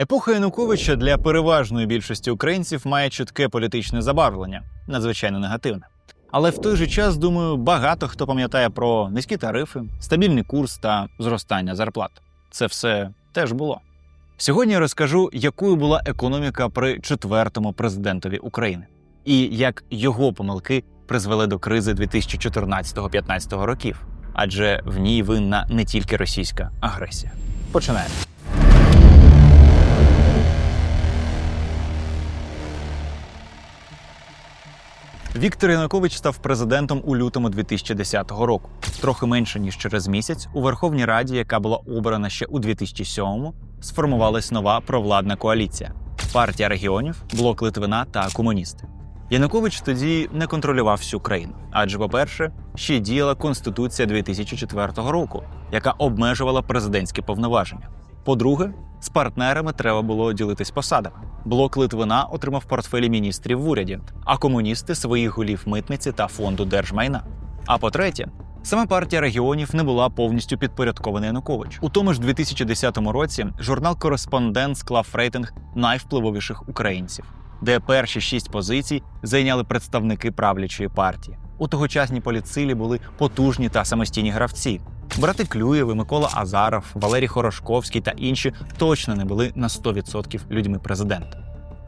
Епоха Януковича для переважної більшості українців має чітке політичне забарвлення, надзвичайно негативне. Але в той же час, думаю, багато хто пам'ятає про низькі тарифи, стабільний курс та зростання зарплат. Це все теж було. Сьогодні розкажу, якою була економіка при четвертому президентові України, і як його помилки призвели до кризи 2014-15 років, адже в ній винна не тільки російська агресія. Починаємо. Віктор Янукович став президентом у лютому 2010 року. Трохи менше ніж через місяць у Верховній Раді, яка була обрана ще у 2007-му, сформувалась нова провладна коаліція: партія регіонів, блок Литвина та комуністи. Янукович тоді не контролював всю країну, адже, по-перше, ще діяла конституція 2004 року, яка обмежувала президентські повноваження. По-друге, з партнерами треба було ділитись посадами. Блок Литвина отримав портфелі міністрів в уряді, а комуністи своїх голів митниці та фонду держмайна. А по-третє, сама партія регіонів не була повністю підпорядкована Януковичу. У тому ж 2010 році журнал Кореспондент склав рейтинг найвпливовіших українців, де перші шість позицій зайняли представники правлячої партії. У тогочасній політсилі були потужні та самостійні гравці. Брати Клюєви, Микола Азаров, Валерій Хорошковський та інші точно не були на 100% людьми президента.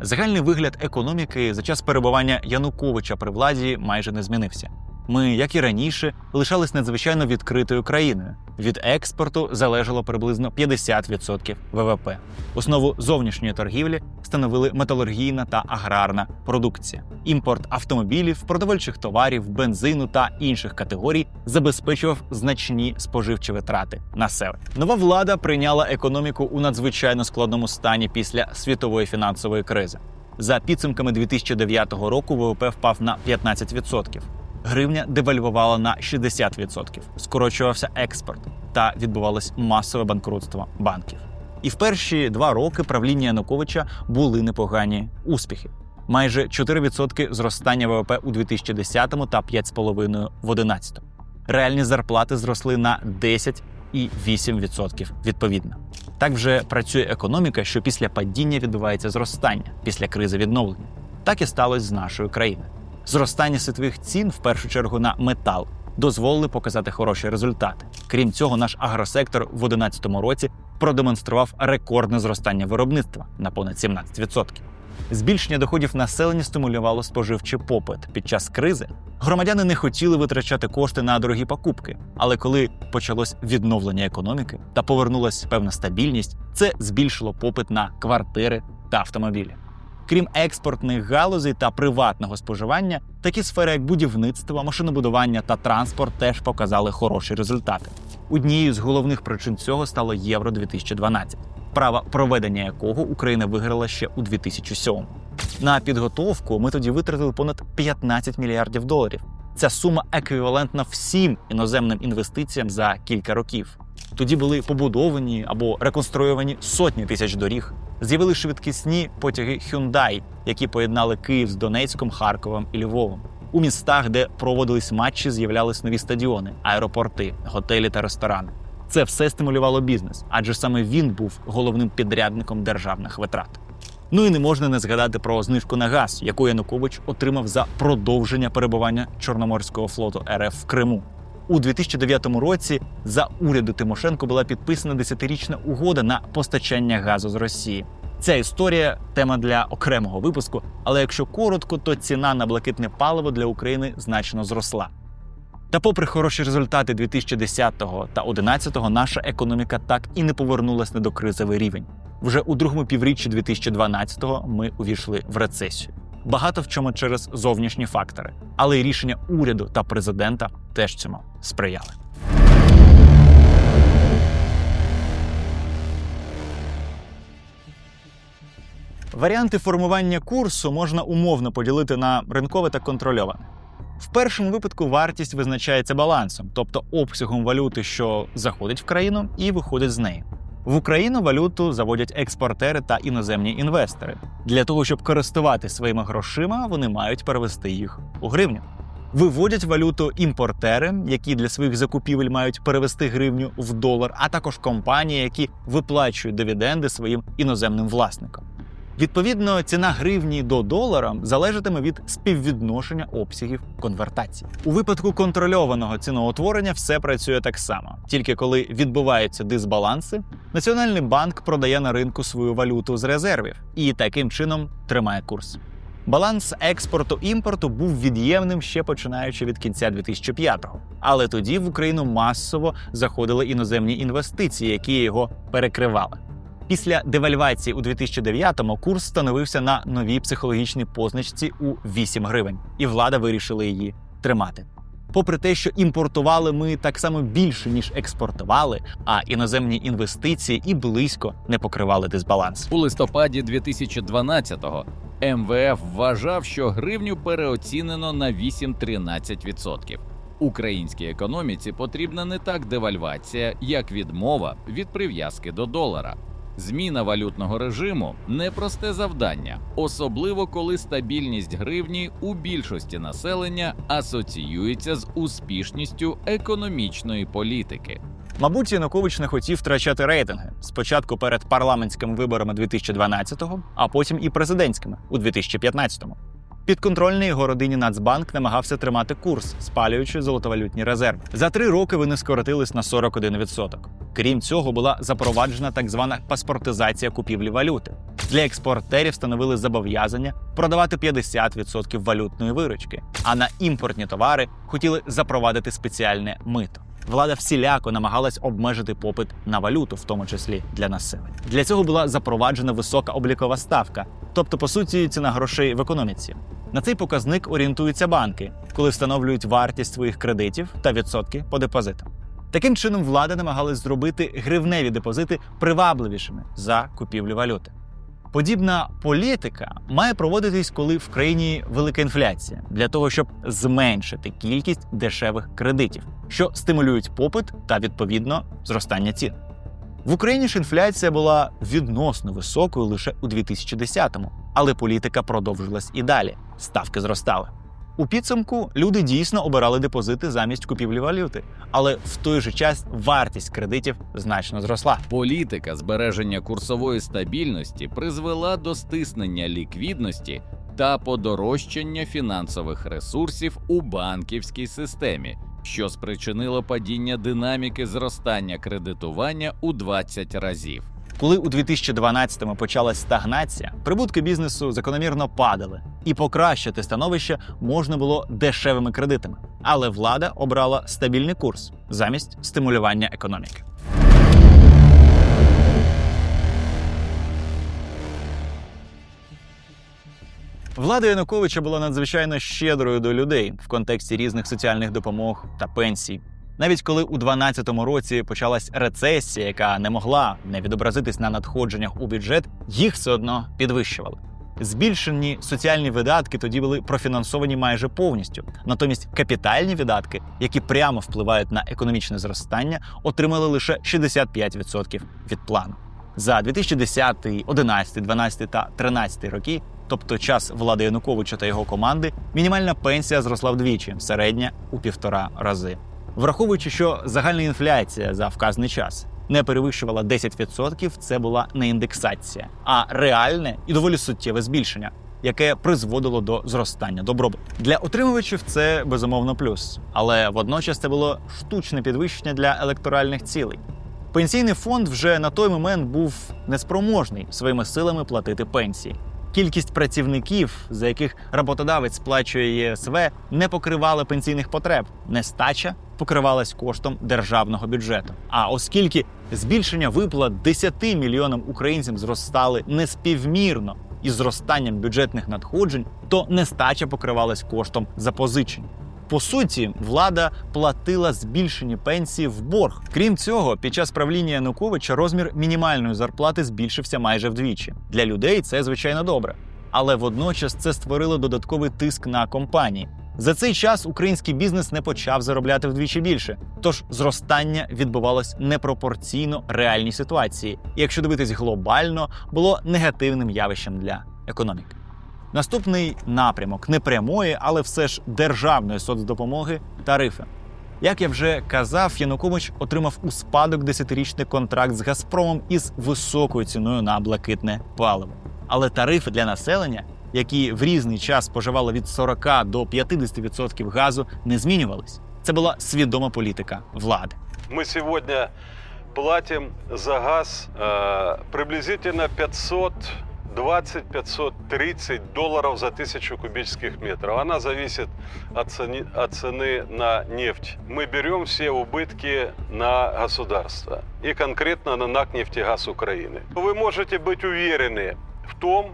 Загальний вигляд економіки за час перебування Януковича при владі майже не змінився. Ми, як і раніше, лишались надзвичайно відкритою країною. Від експорту залежало приблизно 50% ВВП. Основу зовнішньої торгівлі становили металургійна та аграрна продукція. Імпорт автомобілів, продовольчих товарів, бензину та інших категорій забезпечував значні споживчі витрати населення. Нова влада прийняла економіку у надзвичайно складному стані після світової фінансової кризи. За підсумками 2009 року ВВП впав на 15%. Гривня девальвувала на 60%, скорочувався експорт та відбувалось масове банкрутство банків. І в перші два роки правління Януковича були непогані успіхи. Майже 4% зростання ВВП у 2010 та 5,5% в 2011. Реальні зарплати зросли на 10 і 8% відповідно. Так вже працює економіка, що після падіння відбувається зростання, після кризи відновлення. Так і сталося з нашою країною. Зростання світових цін, в першу чергу на метал, дозволили показати хороші результати. Крім цього, наш агросектор в 2011 році продемонстрував рекордне зростання виробництва на понад 17%. Збільшення доходів населення стимулювало споживчий попит. Під час кризи громадяни не хотіли витрачати кошти на дорогі покупки. Але коли почалось відновлення економіки та повернулася певна стабільність, це збільшило попит на квартири та автомобілі. Крім експортних галузей та приватного споживання, такі сфери, як будівництво, машинобудування та транспорт, теж показали хороші результати. Однією з головних причин цього стало Євро 2012 право проведення якого Україна виграла ще у 2007 На підготовку ми тоді витратили понад 15 мільярдів доларів. Ця сума еквівалентна всім іноземним інвестиціям за кілька років. Тоді були побудовані або реконструйовані сотні тисяч доріг. З'явили швидкісні потяги Hyundai, які поєднали Київ з Донецьком, Харковом і Львовом. У містах, де проводились матчі, з'являлись нові стадіони, аеропорти, готелі та ресторани. Це все стимулювало бізнес, адже саме він був головним підрядником державних витрат. Ну і не можна не згадати про знижку на газ, яку Янукович отримав за продовження перебування Чорноморського флоту РФ в Криму. У 2009 році за уряду Тимошенко була підписана десятирічна угода на постачання газу з Росії. Ця історія тема для окремого випуску, але якщо коротко, то ціна на блакитне паливо для України значно зросла. Та, попри хороші результати 2010 та 2011, наша економіка так і не повернулася на докризовий рівень. Вже у другому півріччі 2012-го ми увійшли в рецесію. Багато в чому через зовнішні фактори, але й рішення уряду та президента теж цьому сприяли. Варіанти формування курсу можна умовно поділити на ринкове та контрольоване. В першому випадку вартість визначається балансом, тобто обсягом валюти, що заходить в країну і виходить з неї. В Україну валюту заводять експортери та іноземні інвестори. Для того, щоб користувати своїми грошима, вони мають перевести їх у гривню. Виводять валюту імпортери, які для своїх закупівель мають перевести гривню в долар, а також компанії, які виплачують дивіденди своїм іноземним власникам. Відповідно, ціна гривні до долара залежатиме від співвідношення обсягів конвертації. У випадку контрольованого ціноутворення все працює так само. Тільки коли відбуваються дисбаланси, Національний банк продає на ринку свою валюту з резервів і таким чином тримає курс. Баланс експорту імпорту був від'ємним ще починаючи від кінця 2005-го. Але тоді в Україну масово заходили іноземні інвестиції, які його перекривали. Після девальвації у 2009-му курс становився на новій психологічній позначці у 8 гривень, і влада вирішила її тримати. Попри те, що імпортували ми так само більше ніж експортували, а іноземні інвестиції і близько не покривали дисбаланс. У листопаді 2012-го МВФ вважав, що гривню переоцінено на 8-13%. Українській економіці потрібна не так девальвація, як відмова від прив'язки до долара. Зміна валютного режиму непросте завдання, особливо коли стабільність гривні у більшості населення асоціюється з успішністю економічної політики. Мабуть, Янукович не хотів втрачати рейтинги спочатку перед парламентськими виборами 2012-го, а потім і президентськими у 2015-му. Підконтрольний його родині Нацбанк намагався тримати курс, спалюючи золотовалютні резерви. За три роки вони скоротились на 41%. Крім цього, була запроваджена так звана паспортизація купівлі валюти. Для експортерів встановили зобов'язання продавати 50% валютної виручки, а на імпортні товари хотіли запровадити спеціальне мито. Влада всіляко намагалась обмежити попит на валюту, в тому числі для населення. Для цього була запроваджена висока облікова ставка, тобто, по суті, ціна грошей в економіці. На цей показник орієнтуються банки, коли встановлюють вартість своїх кредитів та відсотки по депозитам. Таким чином, влада намагалась зробити гривневі депозити привабливішими за купівлю валюти. Подібна політика має проводитись, коли в країні велика інфляція, для того, щоб зменшити кількість дешевих кредитів, що стимулюють попит та відповідно зростання цін. В Україні ж інфляція була відносно високою лише у 2010-му, але політика продовжилась і далі. Ставки зростали. У підсумку люди дійсно обирали депозити замість купівлі валюти, але в той же час вартість кредитів значно зросла. Політика збереження курсової стабільності призвела до стиснення ліквідності та подорожчання фінансових ресурсів у банківській системі, що спричинило падіння динаміки зростання кредитування у 20 разів. Коли у 2012-му почалась стагнація, прибутки бізнесу закономірно падали, і покращити становище можна було дешевими кредитами. Але влада обрала стабільний курс замість стимулювання економіки. Влада Януковича була надзвичайно щедрою до людей в контексті різних соціальних допомог та пенсій. Навіть коли у 2012 році почалась рецесія, яка не могла не відобразитись на надходженнях у бюджет, їх все одно підвищували. Збільшені соціальні видатки тоді були профінансовані майже повністю. Натомість капітальні видатки, які прямо впливають на економічне зростання, отримали лише 65% від плану. За 2010, 11, 12 та 13 роки, тобто час влади Януковича та його команди, мінімальна пенсія зросла вдвічі, середня у півтора рази. Враховуючи, що загальна інфляція за вказаний час не перевищувала 10%, це була не індексація, а реальне і доволі суттєве збільшення, яке призводило до зростання добробуту. Для отримувачів це безумовно плюс, але водночас це було штучне підвищення для електоральних цілей. Пенсійний фонд вже на той момент був неспроможний своїми силами платити пенсії. Кількість працівників, за яких роботодавець сплачує ЄСВ, не покривала пенсійних потреб. Нестача покривалась коштом державного бюджету. А оскільки збільшення виплат 10 мільйонам українцям зростали неспівмірно із зростанням бюджетних надходжень, то нестача покривалась коштом запозичень. По суті, влада платила збільшені пенсії в борг. Крім цього, під час правління Януковича розмір мінімальної зарплати збільшився майже вдвічі. Для людей це звичайно добре, але водночас це створило додатковий тиск на компанії. За цей час український бізнес не почав заробляти вдвічі більше, тож зростання відбувалось непропорційно реальній ситуації, і якщо дивитись глобально, було негативним явищем для економіки. Наступний напрямок непрямої, але все ж державної соцдопомоги тарифи. Як я вже казав, Янукович отримав у спадок десятирічний контракт з Газпромом із високою ціною на блакитне паливо. Але тарифи для населення, які в різний час споживали від 40 до 50% газу, не змінювались. Це була свідома політика влади. Мы сегодня платим за газ э, приблизительно 520-530 долларов за тысячу кубических метров. Она зависит от, цени- от цены на нефть. Мы берем все убытки на государство и конкретно на НАК «Нефтегаз Украины». Вы можете быть уверены в том,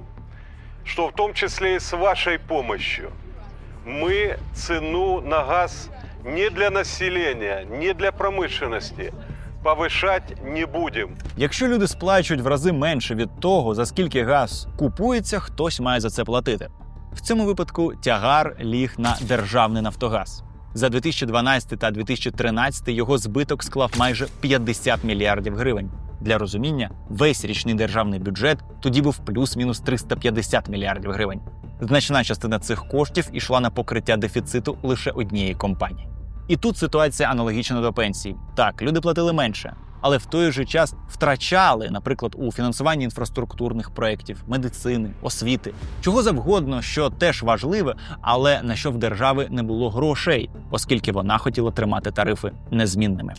что в том числе и с вашей помощью мы цену на газ не для населения, не для промышленности повышать не будем. Якщо люди сплачують в рази менше від того, за скільки газ купується, хтось має за це платити. В цьому випадку тягар ліг на державний Нафтогаз. За 2012 та 2013 його збиток склав майже 50 мільярдів гривень. Для розуміння, весь річний державний бюджет тоді був плюс-мінус 350 мільярдів гривень. Значна частина цих коштів ішла на покриття дефіциту лише однієї компанії. І тут ситуація аналогічна до пенсії. Так, люди платили менше, але в той же час втрачали, наприклад, у фінансуванні інфраструктурних проєктів, медицини, освіти, чого завгодно, що теж важливе, але на що в держави не було грошей, оскільки вона хотіла тримати тарифи незмінними.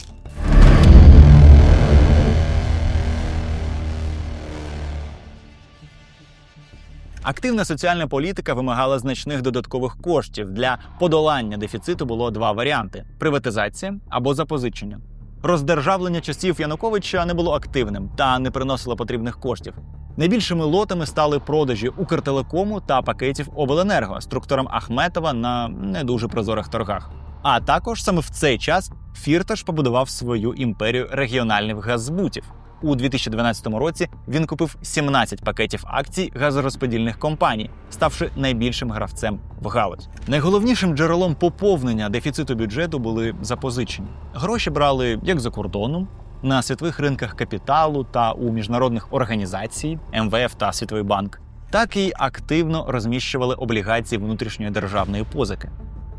Активна соціальна політика вимагала значних додаткових коштів. Для подолання дефіциту було два варіанти: приватизація або запозичення. Роздержавлення часів Януковича не було активним та не приносило потрібних коштів. Найбільшими лотами стали продажі Укртелекому та пакетів Обленерго структурам Ахметова на не дуже прозорих торгах. А також саме в цей час Фірташ побудував свою імперію регіональних газзбутів. У 2012 році він купив 17 пакетів акцій газорозподільних компаній, ставши найбільшим гравцем в галузь. Найголовнішим джерелом поповнення дефіциту бюджету були запозичення. Гроші брали як за кордоном, на світових ринках капіталу та у міжнародних організацій МВФ та Світовий банк, так і активно розміщували облігації внутрішньої державної позики.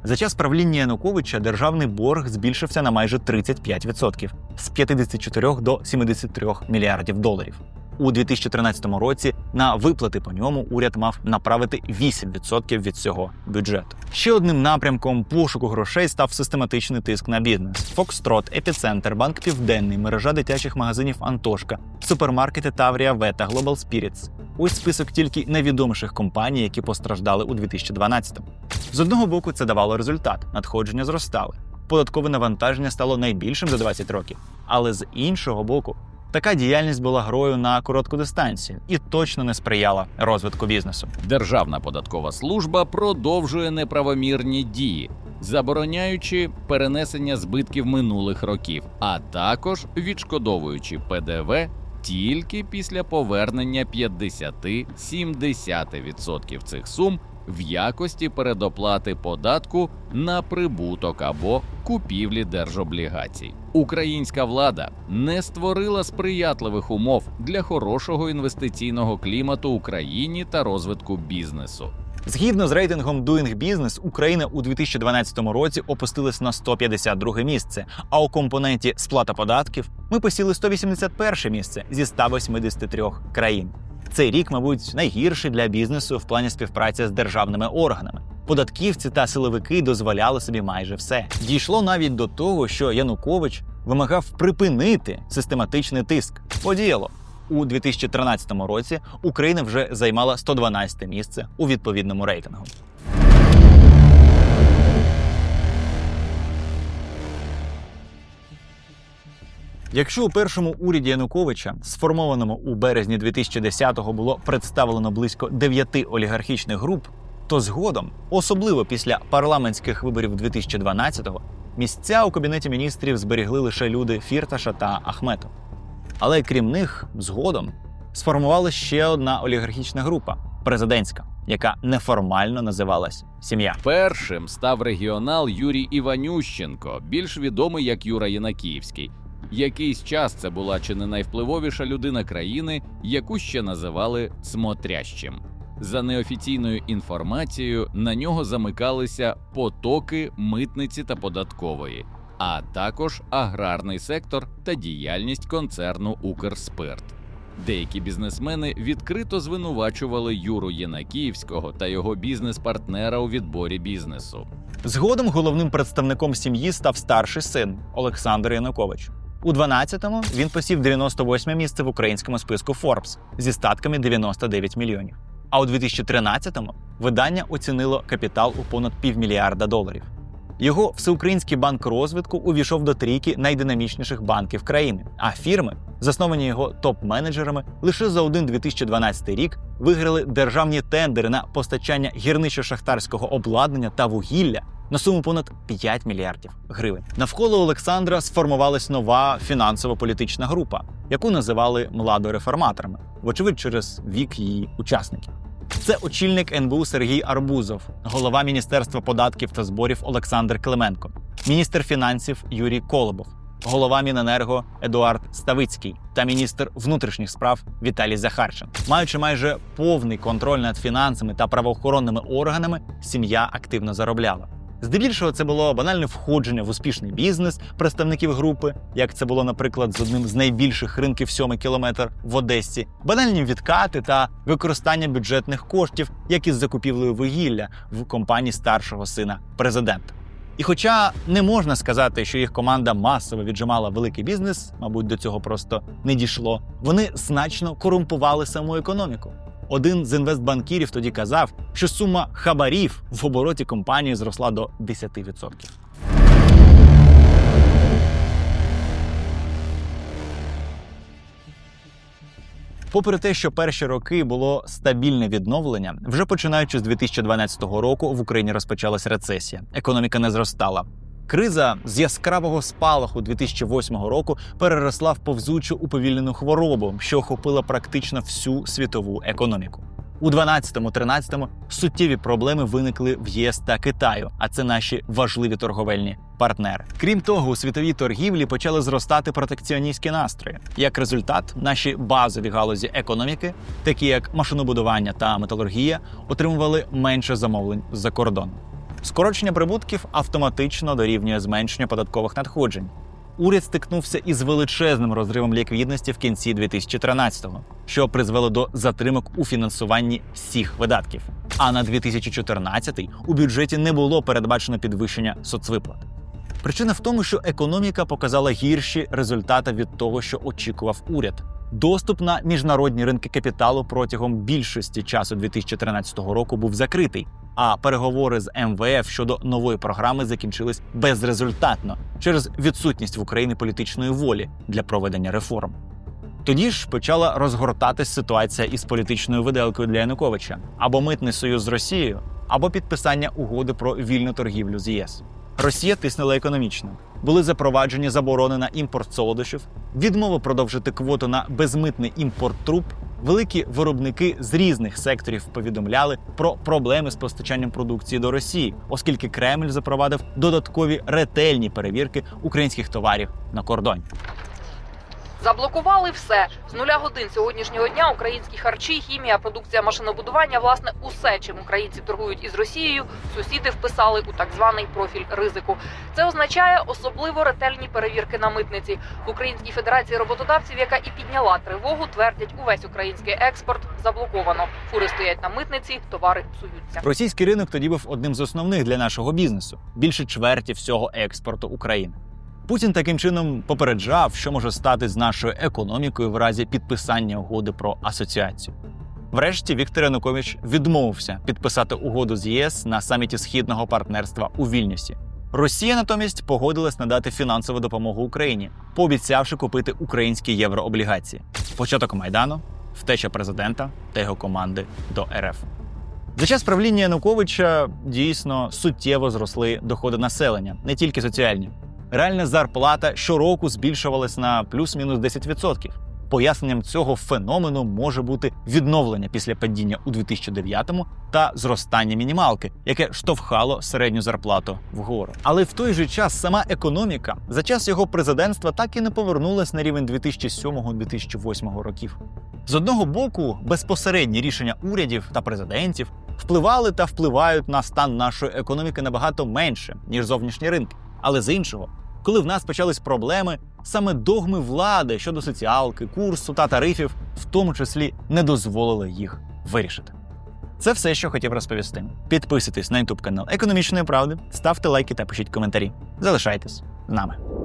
За час правління Януковича державний борг збільшився на майже 35% з 54 до 73 мільярдів доларів. У 2013 році на виплати по ньому уряд мав направити 8% від цього бюджету. Ще одним напрямком пошуку грошей став систематичний тиск на бізнес: Фокстрот, Епіцентр, Банк Південний, мережа дитячих магазинів Антошка, супермаркети Таврія В та Global Spirits. Ось список тільки найвідоміших компаній, які постраждали у 2012-му. З одного боку, це давало результат, надходження зростали. Податкове навантаження стало найбільшим за 20 років. Але з іншого боку, така діяльність була грою на коротку дистанцію і точно не сприяла розвитку бізнесу. Державна податкова служба продовжує неправомірні дії, забороняючи перенесення збитків минулих років, а також відшкодовуючи ПДВ тільки після повернення 50-70% цих сум в якості передоплати податку на прибуток або купівлі держоблігацій. Українська влада не створила сприятливих умов для хорошого інвестиційного клімату Україні та розвитку бізнесу. Згідно з рейтингом Doing Business, Україна у 2012 році опустилась на 152 місце. А у компоненті сплата податків ми посіли 181 місце зі 183 країн. Цей рік, мабуть, найгірший для бізнесу в плані співпраці з державними органами. Податківці та силовики дозволяли собі майже все. Дійшло навіть до того, що Янукович вимагав припинити систематичний тиск. Подіяло. У 2013 році Україна вже займала 112 місце у відповідному рейтингу. Якщо у першому уряді Януковича, сформованому у березні 2010-го, було представлено близько дев'яти олігархічних груп, то згодом, особливо після парламентських виборів 2012-го, місця у кабінеті міністрів зберігли лише люди Фірташа та Ахметов. Але крім них, згодом сформувала ще одна олігархічна група президентська, яка неформально називалась Сім'я. Першим став регіонал Юрій Іванющенко, більш відомий як Юра Янакіївський. Якийсь час це була чи не найвпливовіша людина країни, яку ще називали смотрящим. За неофіційною інформацією, на нього замикалися потоки митниці та податкової, а також аграрний сектор та діяльність концерну Укрспирт. Деякі бізнесмени відкрито звинувачували Юру Єнакіївського та його бізнес-партнера у відборі бізнесу. Згодом головним представником сім'ї став старший син Олександр Янукович. У 12-му він посів 98 місце в українському списку Forbes зі статками 99 мільйонів. А у 2013-му видання оцінило капітал у понад півмільярда доларів. Його всеукраїнський банк розвитку увійшов до трійки найдинамічніших банків країни. А фірми, засновані його топ-менеджерами, лише за один 2012 рік виграли державні тендери на постачання гірничо-шахтарського обладнання та вугілля на суму понад 5 мільярдів гривень. Навколо Олександра сформувалась нова фінансово-політична група, яку називали младореформаторами, вочевидь, через вік її учасників. Це очільник НБУ Сергій Арбузов, голова Міністерства податків та зборів Олександр Клименко, міністр фінансів Юрій Колобов, голова Міненерго Едуард Ставицький та міністр внутрішніх справ Віталій Захарчин. Маючи майже повний контроль над фінансами та правоохоронними органами, сім'я активно заробляла. Здебільшого це було банальне входження в успішний бізнес представників групи, як це було, наприклад, з одним з найбільших ринків сьомий кілометр в Одесі, банальні відкати та використання бюджетних коштів, як із закупівлею вугілля в компанії старшого сина президента. І хоча не можна сказати, що їх команда масово віджимала великий бізнес, мабуть, до цього просто не дійшло, вони значно корумпували саму економіку. Один з інвестбанкірів тоді казав, що сума хабарів в обороті компанії зросла до 10%. Попри те, що перші роки було стабільне відновлення, вже починаючи з 2012 року в Україні розпочалась рецесія. Економіка не зростала. Криза з яскравого спалаху 2008 року переросла в повзучу уповільнену хворобу, що охопила практично всю світову економіку. У 12-13 суттєві проблеми виникли в ЄС та Китаю, а це наші важливі торговельні партнери. Крім того, у світовій торгівлі почали зростати протекціоністські настрої. Як результат, наші базові галузі економіки, такі як машинобудування та металургія, отримували менше замовлень з-за кордону. Скорочення прибутків автоматично дорівнює зменшенню податкових надходжень. Уряд стикнувся із величезним розривом ліквідності в кінці 2013-го, що призвело до затримок у фінансуванні всіх видатків. А на 2014-й у бюджеті не було передбачено підвищення соцвиплат. Причина в тому, що економіка показала гірші результати від того, що очікував уряд. Доступ на міжнародні ринки капіталу протягом більшості часу 2013 року був закритий, а переговори з МВФ щодо нової програми закінчились безрезультатно через відсутність в Україні політичної волі для проведення реформ. Тоді ж почала розгортатись ситуація із політичною виделкою для Януковича або митний союз з Росією, або підписання угоди про вільну торгівлю з ЄС. Росія тиснула економічно. Були запроваджені заборони на імпорт солодощів, відмова продовжити квоту на безмитний імпорт труб. Великі виробники з різних секторів повідомляли про проблеми з постачанням продукції до Росії, оскільки Кремль запровадив додаткові ретельні перевірки українських товарів на кордоні. Заблокували все з нуля годин сьогоднішнього дня. Українські харчі, хімія, продукція машинобудування, власне, усе, чим українці торгують із Росією, сусіди вписали у так званий профіль ризику. Це означає особливо ретельні перевірки на митниці в Українській Федерації роботодавців, яка і підняла тривогу, твердять увесь український експорт заблоковано. Фури стоять на митниці, товари псуються. Російський ринок тоді був одним з основних для нашого бізнесу більше чверті всього експорту України. Путін таким чином попереджав, що може стати з нашою економікою в разі підписання угоди про асоціацію. Врешті Віктор Янукович відмовився підписати угоду з ЄС на саміті східного партнерства у Вільнюсі. Росія натомість погодилась надати фінансову допомогу Україні, пообіцявши купити українські єврооблігації. Початок майдану, втеча президента та його команди до РФ. За час правління Януковича дійсно суттєво зросли доходи населення, не тільки соціальні. Реальна зарплата щороку збільшувалась на плюс-мінус 10%. Поясненням цього феномену може бути відновлення після падіння у 2009-му та зростання мінімалки, яке штовхало середню зарплату вгору. Але в той же час сама економіка за час його президентства так і не повернулась на рівень 2007-2008 років. З одного боку, безпосередні рішення урядів та президентів впливали та впливають на стан нашої економіки набагато менше ніж зовнішні ринки. Але з іншого, коли в нас почались проблеми, саме догми влади щодо соціалки, курсу та тарифів, в тому числі, не дозволили їх вирішити. Це все, що хотів розповісти. Підписуйтесь на YouTube канал Економічної правди, ставте лайки та пишіть коментарі. Залишайтесь з нами.